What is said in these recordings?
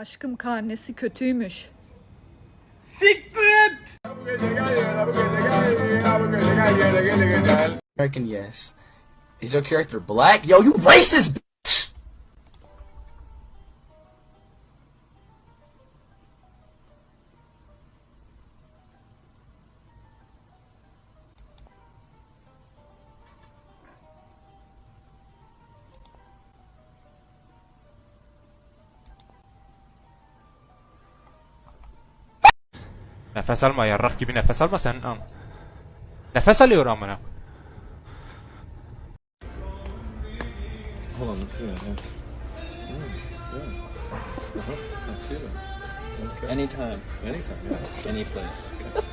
Aşkım karnesi kötüymüş. American, yes. Is your character black? Yo, you racist, Nefes alma yarrak gibi nefes alma sen an. Nefes alıyor amına. Hold on, let's see that. Yes. Yeah, yeah. Uh-huh. I see that. Okay. Anytime. Anytime, yeah. Any place. Okay.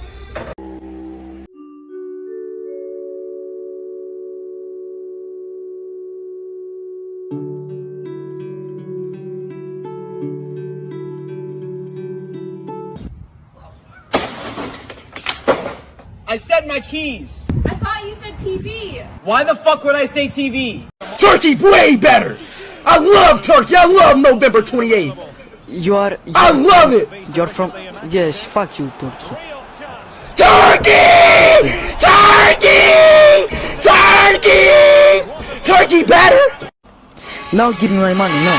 I said my keys! I thought you said TV. Why the fuck would I say TV? Turkey way better. I love Turkey. I love November 28th. You are. I love it. You're from. Yes, fuck you, Turkey. Turkey! Turkey! Turkey! Turkey better. Now give me my money, no.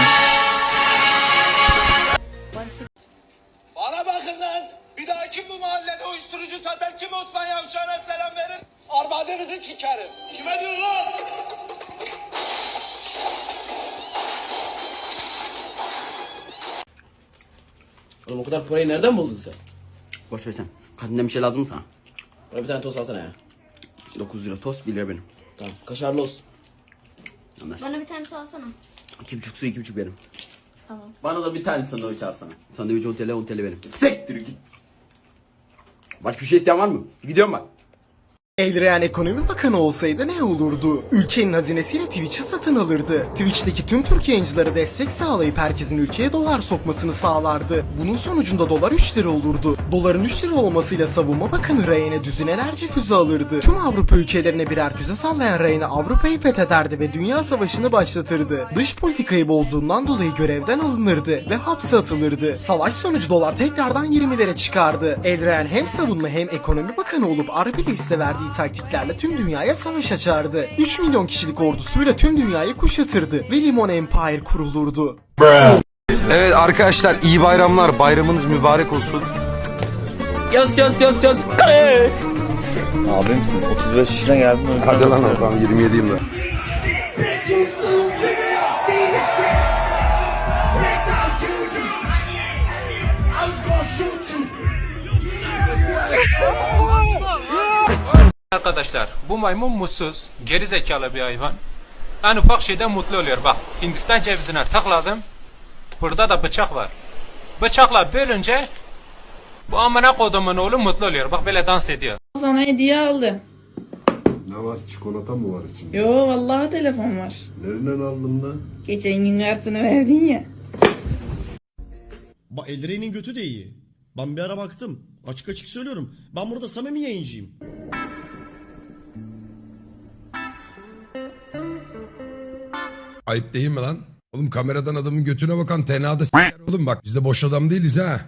Bana bakın lan. Bir daha kim bu mahallede uyuşturucu satar? Kim Osman Yavşan'a selam verin? Armadınızı çıkarım. Kime diyor lan? Oğlum o kadar parayı nereden buldun sen? Boş ver sen. Kantinden bir şey lazım mı sana? Bana bir tane tost alsana ya. 9 lira tost 1 lira benim. Tamam. Kaşarlı olsun. Bana bir tane alsana. 2,5 su 2,5 benim. Tamam. Bana da bir tane sandviç alsana. Sandviç 10 TL 10 TL benim. Sektir git. Başka bir şey isteyen var mı? Gidiyorum bak. Elreyan Ekonomi Bakanı olsaydı ne olurdu? Ülkenin hazinesiyle Twitch'i satın alırdı. Twitch'teki tüm Türk yayıncılara destek sağlayıp herkesin ülkeye dolar sokmasını sağlardı. Bunun sonucunda dolar 3 lira olurdu. Doların 3 lira olmasıyla Savunma Bakanı Ryan'e düzinelerce füze alırdı. Tüm Avrupa ülkelerine birer füze sallayan Ryan Avrupa'yı fethederdi ve Dünya Savaşı'nı başlatırdı. Dış politikayı bozduğundan dolayı görevden alınırdı ve hapse atılırdı. Savaş sonucu dolar tekrardan 20'lere çıkardı. Elreyan hem savunma hem ekonomi bakanı olup Arabi liste verdiği taktiklerle tüm dünyaya savaş açardı. 3 milyon kişilik ordusuyla tüm dünyayı kuşatırdı ve Limon Empire kurulurdu. Evet arkadaşlar iyi bayramlar. Bayramınız mübarek olsun. Yaz yaz yaz yaz. Abimsin. 35 yaşına geldin. Hadi lan oradan 27'yim ben. Arkadaşlar bu maymun mutsuz, geri zekalı bir hayvan. En ufak şeyden mutlu oluyor. Bak Hindistan cevizine tıkladım. Burada da bıçak var. Bıçakla bölünce bu amına kodumun oğlu mutlu oluyor. Bak böyle dans ediyor. Sana hediye aldım. Ne var? Çikolata mı var içinde? Yo vallahi telefon var. Nereden aldın lan? Geçen gün kartını verdin ya. Bak Eldire'nin götü de iyi. Ben bir ara baktım. Açık açık söylüyorum. Ben burada samimi yayıncıyım. Ayıp değil mi lan? Oğlum kameradan adamın götüne bakan tenada s**ler oğlum bak biz de boş adam değiliz ha.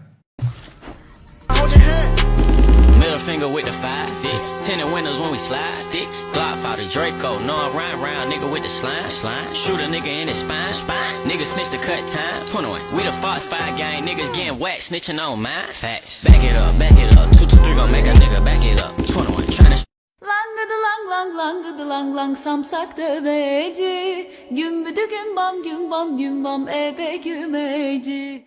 Middle finger with the five six. Tenant windows when we slide stick. Glock fighter Draco. No, I'm round round nigga with the slime slime. Shoot a nigga in his spine spine. Nigga snitch the cut time. 21. We the Fox 5 gang. Niggas getting whacked snitching on mine. Facts. Back it up, back it up. 2 2 3 gon' make a nigga lang lang samsak döveci. Gümbüdü gümbam gümbam gümbam ebe gümeci.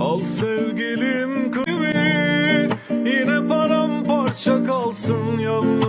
Al sevgilim kıyımı Yine paramparça kalsın yalnız